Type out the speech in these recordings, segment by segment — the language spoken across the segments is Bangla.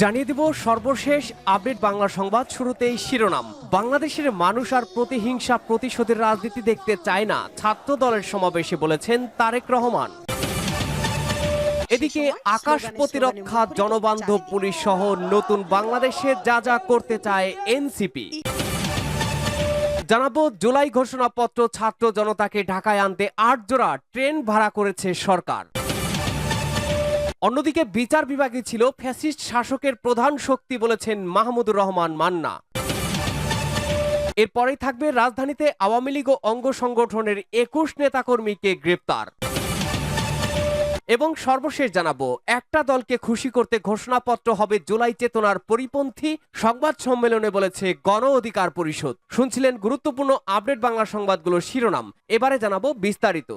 জানিয়ে দিব সর্বশেষ আপডেট বাংলা সংবাদ শুরুতেই শিরোনাম। বাংলাদেশের মানুষ আর প্রতিহিংসা প্রতিশোধের রাজনীতি দেখতে চায় না ছাত্র দলের সমাবেশে বলেছেন তারেক রহমান। এদিকে আকাশ প্রতিরক্ষা, জনবান্ধব, পুলিশ সহ নতুন বাংলাদেশে যা যা করতে চায় এনসিপি। জানাব জুলাই ঘোষণাপত্র, ছাত্র জনতাকে ঢাকায় আনতে আট জোড়া ট্রেন ভাড়া করেছে সরকার। অন্যদিকে বিচার বিভাগে ছিল ফ্যাসিস্ট শাসকের প্রধান শক্তি বলেছেন মাহমুদুর রহমান মান্না। এরপরেই থাকবে রাজধানীতে আওয়ামী লীগ ও অঙ্গ সংগঠনের একুশ নেতাকর্মীকে গ্রেপ্তার। এবং সর্বশেষ জানাব, একটা দলকে খুশি করতে ঘোষণাপত্র হবে জুলাই চেতনার পরিপন্থী সংবাদ সম্মেলনে বলেছে গণ অধিকার পরিষদ। শুনছিলেন গুরুত্বপূর্ণ আপডেট বাংলা সংবাদগুলোর শিরোনাম। এবারে জানাব বিস্তারিত।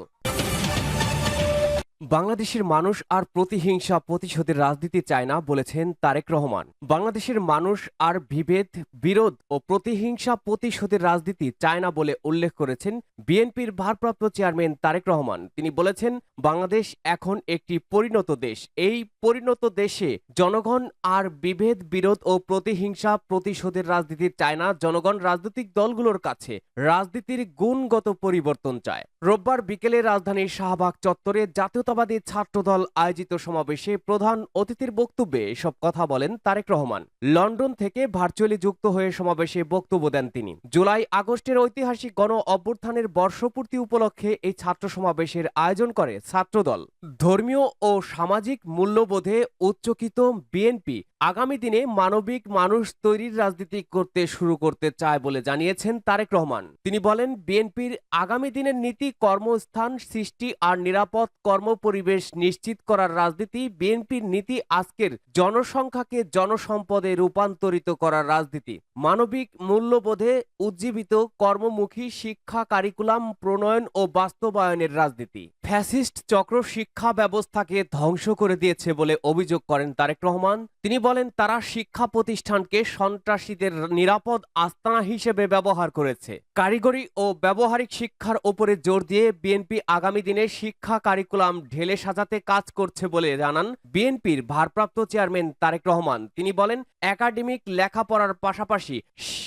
বাংলাদেশের মানুষ আর প্রতিহিংসা প্রতিশোধের রাজনীতি চায় না বলেছেন তারেক রহমান। বাংলাদেশের মানুষ আর বিভেদ, বিরোধ ও প্রতিহিংসা প্রতিশোধের রাজনীতি চায় না বলে উল্লেখ করেছেন বিএনপির ভারপ্রাপ্ত চেয়ারম্যান তারেক রহমান। তিনি বলেছেন, বাংলাদেশ এখন একটি পরিণত দেশ। এই পরিণত দেশে জনগণ আর বিভেদ, বিরোধ ও প্রতিহিংসা প্রতিশোধের রাজনীতি চায় না। জনগণ রাজনৈতিক দলগুলোর কাছে রাজনীতির গুণগত পরিবর্তন চায়। রোববার বিকেলে রাজধানীর শাহবাগ চত্বরে জাতীয়তাবাদী ছাত্রদল আয়োজিত সমাবেশে প্রধান অতিথির বক্তব্যে সব কথা বলেন তারেক রহমান। লন্ডন থেকে ভার্চুয়ালি যুক্ত হয়ে সমাবেশে বক্তব্য দেন তিনি। জুলাই আগস্টের ঐতিহাসিক গণ অভ্যুত্থানের বর্ষপূর্তি উপলক্ষে এই ছাত্র সমাবেশের আয়োজন করে ছাত্রদল। ধর্মীয় ও সামাজিক মূল্যবোধে উচ্চকিত বিএনপি আগামী দিনে মানবিক মানুষ তৈরির রাজনীতি করতে শুরু করতে চায় বলে জানিয়েছেন তারেক রহমান। তিনি বলেন, বিএনপির আগামী দিনের নীতি, কর্মস্থান, সৃষ্টি আর নিরাপদ কর্মপরিবেশ নিশ্চিত করার রাজনীতি, বিএনপির নীতি আজকের জনসংখ্যাকে জনসম্পদে রূপান্তরিত করার রাজনীতি, মানবিক মূল্যবোধে উজ্জীবিত কর্মমুখী শিক্ষা কারিকুলাম প্রণয়ন ও বাস্তবায়নের রাজনীতি। ফ্যাসিস্ট চক্র শিক্ষা ব্যবস্থাকে ধ্বংস করে দিয়েছে বলে অভিযোগ করেন তারেক রহমান। তিনি বলেন, তারা শিক্ষা প্রতিষ্ঠানকে সন্ত্রাসীদের নিরাপদ আস্তানা হিসেবে ব্যবহার করেছে। কারিগরি ও ব্যবহারিক শিক্ষার ওপরে জোর দিয়ে বিএনপি আগামী দিনে শিক্ষা কারিকুলাম ঢেলে সাজাতে কাজ করছে বলে জানান বিএনপির ভারপ্রাপ্ত চেয়ারম্যান তারেক রহমান। তিনি বলেন, একাডেমিক লেখাপড়ার পাশাপাশি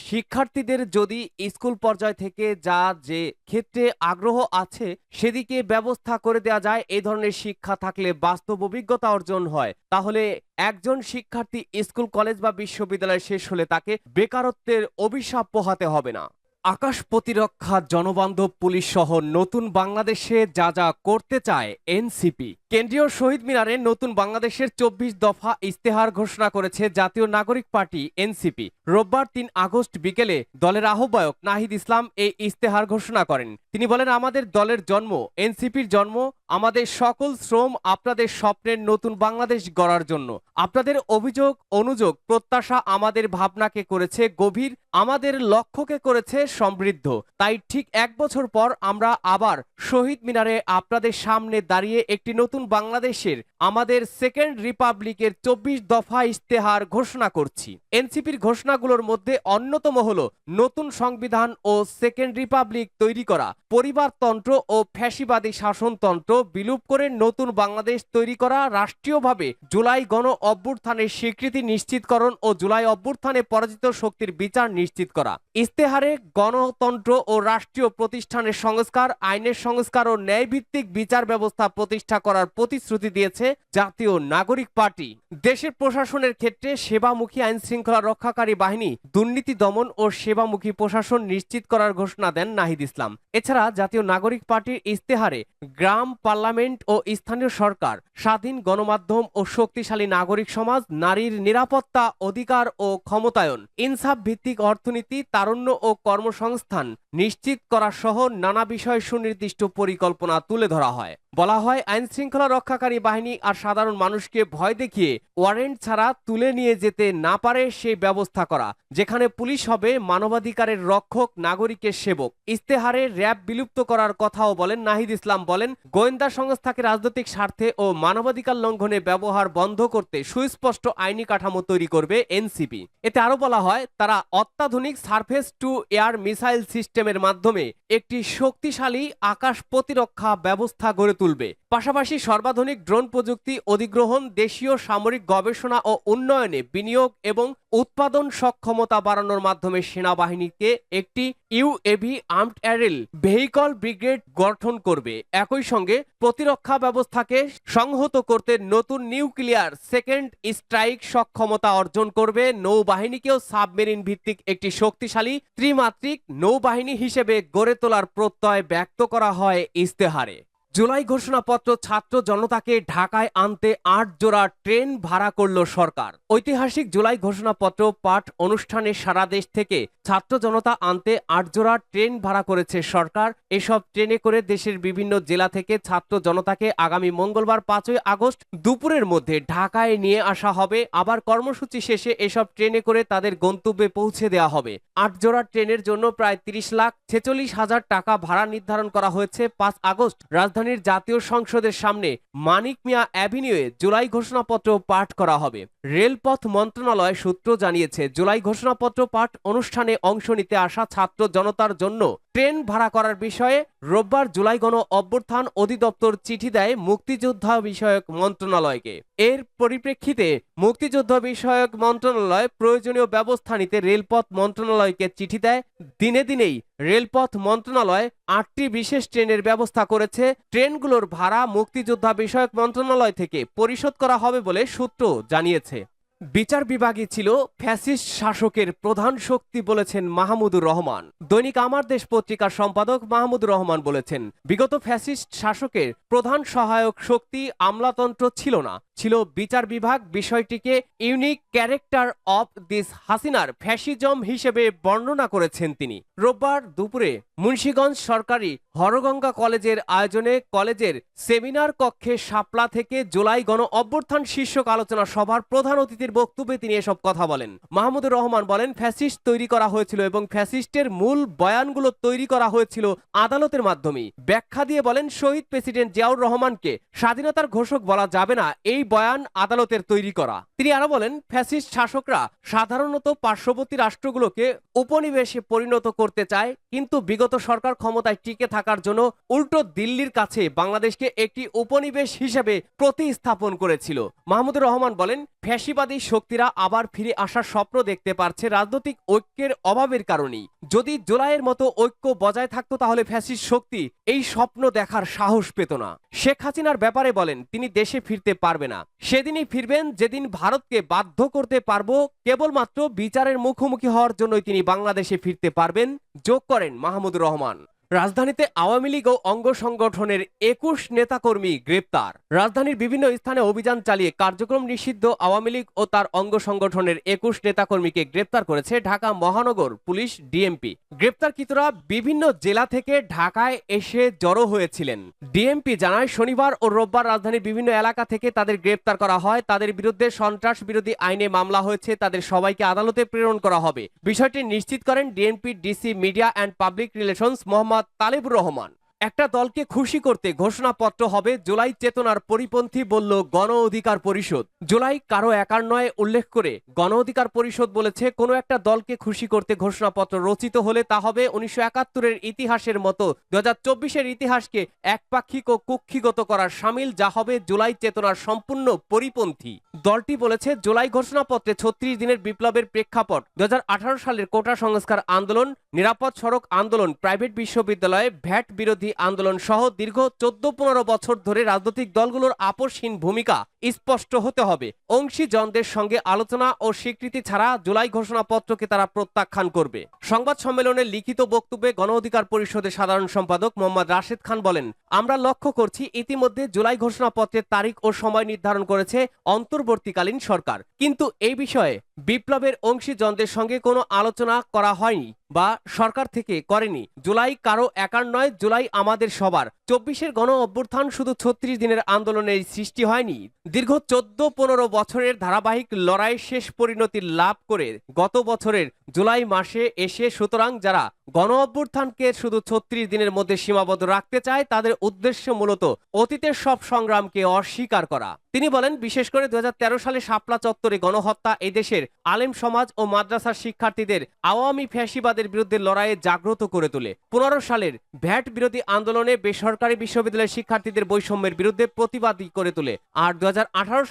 শিক্ষার্থীদের যদি স্কুল পর্যায় থেকে যা যে ক্ষেত্রে আগ্রহ আছে, সেদিকে ব্যবস্থা করে দেওয়া যায় এই ধরনের শিক্ষা থাকলে বাস্তব অভিজ্ঞতা অর্জন হয়। তাহলে একজন শিক্ষার্থী স্কুল, কলেজ বা বিশ্ববিদ্যালয় শেষ হলে তাকে বেকারত্বের অভিশাপ পোহাতে হবে না। আকাশ প্রতিরক্ষা, জনবান্ধব, পুলিশ সহ নতুন বাংলাদেশে যা যা করতে চায় এনসিপি। কেন্দ্রীয় শহীদ মিনারে নতুন বাংলাদেশের চব্বিশ দফা ইস্তেহার ঘোষণা করেছে জাতীয় নাগরিক পার্টি এনসিপি। রোববার তিন আগস্ট বিকেলে দলের আহ্বায়ক নাহিদ ইসলাম এই ইস্তেহার ঘোষণা করেন। তিনি বলেন, আমাদের দলের জন্ম, এনসিপির জন্ম, আমাদের সকল শ্রম আপনাদের স্বপ্নের নতুন বাংলাদেশ গড়ার জন্য। আপনাদের অভিযোগ, অনুযোগ, প্রত্যাশা আমাদের ভাবনাকে করেছে গভীর, আমাদের লক্ষ্যকে করেছে সমৃদ্ধ। তাই ঠিক এক বছর পর আমরা আবার শহীদ মিনারে আপনাদের সামনে দাঁড়িয়ে একটি নতুন বাংলাদেশের আমাদের সেকেন্ড রিপাবলিকের চব্বিশ দফা ইস্তেহার ঘোষণা করছি। এনসিপির ঘোষণাগুলোর মধ্যে অন্যতম হল নতুন সংবিধান ও সেকেন্ড রিপাবলিক তৈরি করা। পরিবারতন্ত্র ও ফ্যাসিবাদী শাসনতন্ত্র বিলুপ করে নতুন বাংলাদেশ তৈরি করা, রাষ্ট্রীয়ভাবে জুলাই গণ অভ্যুত্থানের স্বীকৃতি নিশ্চিতকরণ ও জুলাই অভ্যুত্থানে পরাজিত শক্তির বিচার নিশ্চিত করা। ইস্তেহারে গণতন্ত্র ও রাষ্ট্রীয় প্রতিষ্ঠানের সংস্কার, আইনের সংস্কার ও ন্যায়ভিত্তিক বিচার ব্যবস্থা প্রতিষ্ঠা করার প্রতিশ্রুতি দিয়েছে জাতীয় নাগরিক পার্টি। দেশের প্রশাসনের ক্ষেত্রে সেবামুখী আইন শৃঙ্খলা রক্ষাকারী বাহিনী, দুর্নীতি দমন ও সেবামুখী প্রশাসন নিশ্চিত করার ঘোষণা দেন নাহিদ ইসলাম। এছাড়া জাতীয় নাগরিক পার্টির ইস্তেহারে গ্রাম, পার্লামেন্ট ও স্থানীয় সরকার, স্বাধীন গণমাধ্যম ও শক্তিশালী নাগরিক সমাজ, নারীর নিরাপত্তা অধিকার ও ক্ষমতায়ন, ইনসাফ ভিত্তিক অর্থনীতি, তারুণ্য ও কর্মসংস্থান নিশ্চিত করা সহ নানা বিষয় সুনির্দিষ্ট পরিকল্পনা তুলে ধরা হয়। বলা হয় আইন শৃঙ্খলা রক্ষাকারী বাহিনী আর সাধারণ মানুষকে ভয় দেখিয়ে ওয়ারেন্ট ছাড়া তুলে নিয়ে যেতে না পারে সেই ব্যবস্থা করা, যেখানে পুলিশ হবে মানবাধিকারের রক্ষক, নাগরিকের সেবক। ইস্তেহারে র্যাব বিলুপ্ত করার কথাও বলেন নাহিদ ইসলাম, বলেন, গোয়েন্দা সংস্থাকে রাজনৈতিক স্বার্থে ও মানবাধিকার লঙ্ঘনে ব্যবহার বন্ধ করতে সুস্পষ্ট আইনি কাঠামো তৈরি করবে এনসিপি। এতে আরও বলা হয়, তারা অত্যাধুনিক সারফেস টু এয়ার মিসাইল সিস্টেমের মাধ্যমে একটি শক্তিশালী আকাশ প্রতিরক্ষা ব্যবস্থা গড়ে তুলবে। পাশাপাশি সর্বাধুনিক ড্রোন প্রযুক্তি অধিগ্রহণ, দেশীয় সামরিক গবেষণা ও উন্নয়নে বিনিয়োগ এবং উৎপাদন সক্ষমতা বাড়ানোর মাধ্যমে সেনাবাহিনীকে একটি UAV armed aerial vehicle brigade গঠন করবে। একই সঙ্গে প্রতিরক্ষা ব্যবস্থাকে সংহত করতে নতুন নিউক্লিয়ার সেকেন্ড স্ট্রাইক সক্ষমতা অর্জন করবে। নৌবাহিনীকেও সাবমেরিন ভিত্তিক একটি শক্তিশালী ত্রিমাত্রিক নৌবাহিনী হিসেবে গড়ে তোলার প্রত্যয় ব্যক্ত করা হয় ইস্তেহারে জুলাই ঘোষণাপত্র ছাত্র জনতাকে ঢাকায় আনতে আট জোড়া ট্রেন ভাড়া করল সরকার। ঐতিহাসিক জুলাই ঘোষণাপত্র পাঠ অনুষ্ঠানে সারা দেশ থেকে ছাত্র জনতা আনতে আট জোড়া ট্রেন ভাড়া করেছে সরকার। এসব ট্রেনে করে দেশের বিভিন্ন জেলা থেকে ছাত্র জনতাকে আগামী মঙ্গলবার পাঁচই আগস্ট দুপুরের মধ্যে ঢাকায় নিয়ে আসা হবে। আবার কর্মসূচি শেষে এসব ট্রেনে করে তাদের গন্তব্যে পৌঁছে দেওয়া হবে। আট জোড়া ট্রেনের জন্য প্রায় তিরিশ লাখ ছেচল্লিশ হাজার টাকা ভাড়া নির্ধারণ করা হয়েছে। পাঁচ আগস্ট রাজধানীর জাতীয় সংসদের সামনে মানিক মিয়া অ্যাভিনিউয়ে জুলাই ঘোষণাপত্র পাঠ করা হবে। রেলপথ মন্ত্রণালয় সূত্র জানিয়েছে, জুলাই ঘোষণাপত্র পাঠ অনুষ্ঠানে অংশ নিতে আসা ছাত্র জনতার জন্য ট্রেন ভাড়া করার বিষয়ে রোববার জুলাই গণ অভ্যুত্থান অধিদপ্তর চিঠি দেয় মুক্তিযোদ্ধা বিষয়ক মন্ত্রণালয়কে। এর পরিপ্রেক্ষিতে মুক্তিযুদ্ধ বিষয়ক মন্ত্রণালয় প্রয়োজনীয় ব্যবস্থা নিতে রেলপথ মন্ত্রণালয়কে চিঠি দেয়। দিনে দিনেই রেলপথ মন্ত্রণালয় আটটি বিশেষ ট্রেনের ব্যবস্থা করেছে। ট্রেনগুলোর ভাড়া মুক্তিযোদ্ধা বিষয়ক মন্ত্রণালয় থেকে পরিশোধ করা হবে বলে সূত্র জানিয়েছে। বিচার বিভাগই ছিল ফ্যাসিস্ট শাসকের প্রধান শক্তি বলেছেন মাহমুদুর রহমান। দৈনিক আমার দেশ পত্রিকার সম্পাদক মাহমুদুর রহমান বলেছেন, বিগত ফ্যাসিস্ট শাসকের প্রধান সহায়ক শক্তি আমলাতন্ত্র ছিল না। ছিল বিচার বিভাগ বিষয়টিকে ইউনিক ক্যারেক্টার অফ দিস হাসিনার ফ্যাসিজম হিসেবে বর্ণনা করেছেন তিনি। রোববার দুপুরে মুন্সীগঞ্জ সরকারি হরগঙ্গা কলেজের আয়োজনে কলেজের সেমিনার কক্ষে শাপলা থেকে জুলাই গণ অভ্যর্থান শীর্ষক আলোচনা সভার প্রধান অতিথির বক্তব্যে তিনি এসব কথা বলেন। মাহমুদুর রহমান বলেন, ফ্যাসিস্ট তৈরি করা হয়েছিল এবং ফ্যাসিস্টের মূল বয়ানগুলো তৈরি করা হয়েছিল আদালতের মাধ্যমে ব্যাখ্যা দিয়ে বলেন, শহীদ প্রেসিডেন্ট জিয়াউর রহমানকে স্বাধীনতার ঘোষক বলা যাবে না। এই বয়ান আদালতের তৈরি করা। তিনি আরও বলেন, ফ্যাসিস্ট শাসকরা সাধারণত পার্শ্ববর্তী রাষ্ট্রগুলোকে উপনিবেশে পরিণত করতে চায়, কিন্তু বিগত সরকার ক্ষমতায় টিকে থাকার জন্য উল্টো দিল্লির কাছে বাংলাদেশকে একটি উপনিবেশ হিসেবে প্রতিস্থাপন করেছিল। মাহমুদুর রহমান বলেন ফ্যাসিবাদী শক্তিরা আবার ফিরে আসার স্বপ্ন দেখতে পারছে রাজনৈতিক ঐক্যের অভাবের কারণেই। যদি জোলাইয়ের মতো ঐক্য বজায় থাকতো তাহলে ফ্যাসিস্ট শক্তি এই স্বপ্ন দেখার সাহস পেত না। শেখ হাসিনার ব্যাপারে বলেন, তিনি দেশে ফিরতে পারবে না। সেদিনই ফিরবেন, যেদিন ভারতকে বাধ্য করতে পারব, কেবলমাত্র বিচারের মুখোমুখি হওয়ার জন্যই তিনি বাংলাদেশে ফিরতে পারবেন। যোগ করেন মাহমুদুর রহমান। রাজধানীতে আওয়ামী লীগ ও অঙ্গ সংগঠনের একুশ নেতাকর্মী গ্রেপ্তার। রাজধানীর বিভিন্ন স্থানে অভিযান চালিয়ে কার্যক্রম নিষিদ্ধ আওয়ামী লীগ ও তার অঙ্গ সংগঠনের একুশ নেতাকর্মীকে গ্রেপ্তার করেছে ঢাকা মহানগর পুলিশ ডিএমপি। গ্রেপ্তারকৃতরা বিভিন্ন জেলা থেকে ঢাকায় এসে জড়ো হয়েছিলেন। ডিএমপি জানায়, শনিবার ও রোববার রাজধানীর বিভিন্ন এলাকা থেকে তাদের গ্রেপ্তার করা হয়। তাদের বিরুদ্ধে সন্ত্রাস বিরোধী আইনে মামলা হয়েছে। তাদের সবাইকে আদালতে প্রেরণ করা হবে। বিষয়টি নিশ্চিত করেন DMP, DC media and public relations Mohammad Talebur Rahman. একটা দলকে খুশি করতে ঘোষণাপত্র হবে জুলাই চেতনার পরিপন্থী বলল গণ অধিকার পরিষদ। জুলাই কারও একার নয় উল্লেখ করে গণ অধিকার পরিষদ বলেছে, কোনো একটা দলকে খুশি করতে ঘোষণাপত্র রচিত হলে তা হবে উনিশশো একাত্তরের ইতিহাসের মতো দু হাজার ইতিহাসকে একপাক্ষিক ও কুক্ষিগত করার সামিল, যা হবে জুলাই চেতনার সম্পূর্ণ পরিপন্থী। দলটি বলেছে, জুলাই ঘোষণাপত্রে ছত্রিশ দিনের বিপ্লবের প্রেক্ষাপট, দুহাজার আঠারো সালের কোটা সংস্কার আন্দোলন, নিরাপদ সড়ক আন্দোলন, প্রাইভেট বিশ্ববিদ্যালয়ে ভ্যাট বিরোধী আন্দোলন সহ দীর্ঘ চোদ্দ পনেরো বছর ধরে রাজনৈতিক দলগুলোর আপোষহীন ভূমিকা স্পষ্ট হতে হবে। অংশীজনদের সঙ্গে আলোচনা ও স্বীকৃতি ছাড়া জুলাই ঘোষণাপত্রকে তারা প্রত্যাখ্যান করবে। সংবাদ সম্মেলনে লিখিত বক্তব্যে গণ অধিকার পরিষদের সাধারণ সম্পাদক মোহাম্মদ রাশেদ খান বলেন, আমরা লক্ষ্য করছি ইতিমধ্যে জুলাই ঘোষণাপত্রের তারিখ ও সময় নির্ধারণ করেছে অন্তর্বর্তীকালীন সরকার। কিন্তু এই বিষয়ে বিপ্লবের অংশীজনদের সঙ্গে কোনো আলোচনা করা হয়নি বা সরকার থেকে করেনি। জুলাই কারও একার নয়, জুলাই আমাদের সবার। চব্বিশের গণ অভ্যুত্থান শুধু ছত্রিশ দিনের আন্দোলনের সৃষ্টি হয়নি। দীর্ঘ চোদ্দ, পনেরো বছরের ধারাবাহিক লড়াই শেষ পরিণতি লাভ করে গত বছরের জুলাই মাসে এসে সুতরাং যারা গণ অভ্যুত্থানকে শুধু ছত্রিশ দিনের মধ্যে সীমাবদ্ধ রাখতে চায়, তাদের উদ্দেশ্য মূলত অতীতের সব সংগ্রামকে অস্বীকার করা। তিনি বলেন, বিশেষ করে দু হাজার তেরো সালে শাপলা চত্বরে গণহত্যা, এদেশের আলেম সমাজ ও মাদ্রাসার শিক্ষার্থীদের আওয়ামী ফ্যাসিবাদের বিরুদ্ধে লড়াইয়ে জাগ্রত করে তোলে। পনেরো সালের ভ্যাট বিরোধী আন্দোলনে বেসরকারি বিশ্ববিদ্যালয়ের শিক্ষার্থীদের বৈষম্যের বিরুদ্ধে প্রতিবাদী করে তোলে। আর দু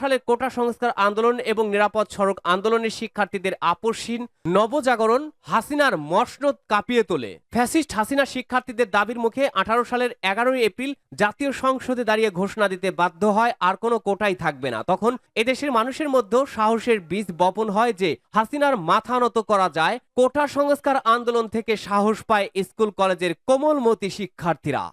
সালের কোটা সংস্কার আন্দোলন এবং নিরাপদ সড়ক আন্দোলনের শিক্ষার্থীদের আপসহীন নবজাগরণ হাসিনার মসনদ কাঁপিয়ে তোলে। ফ্যাসিস্ট হাসিনা শিক্ষার্থীদের দাবির মুখে আঠারো সালের এগারোই এপ্রিল জাতীয় সংসদে দাঁড়িয়ে ঘোষণা দিতে বাধ্য হয়, আর কোনো কোটাই থাকবে না। তখন এদেশের মানুষের মধ্যেও সাহসের বীজ বপন হয় যে হাসিনার মাথা নত করা যায়। কোটা সংস্কার আন্দোলন থেকে সাহস পায় স্কুল কলেজের কোমলমতি শিক্ষার্থীরা।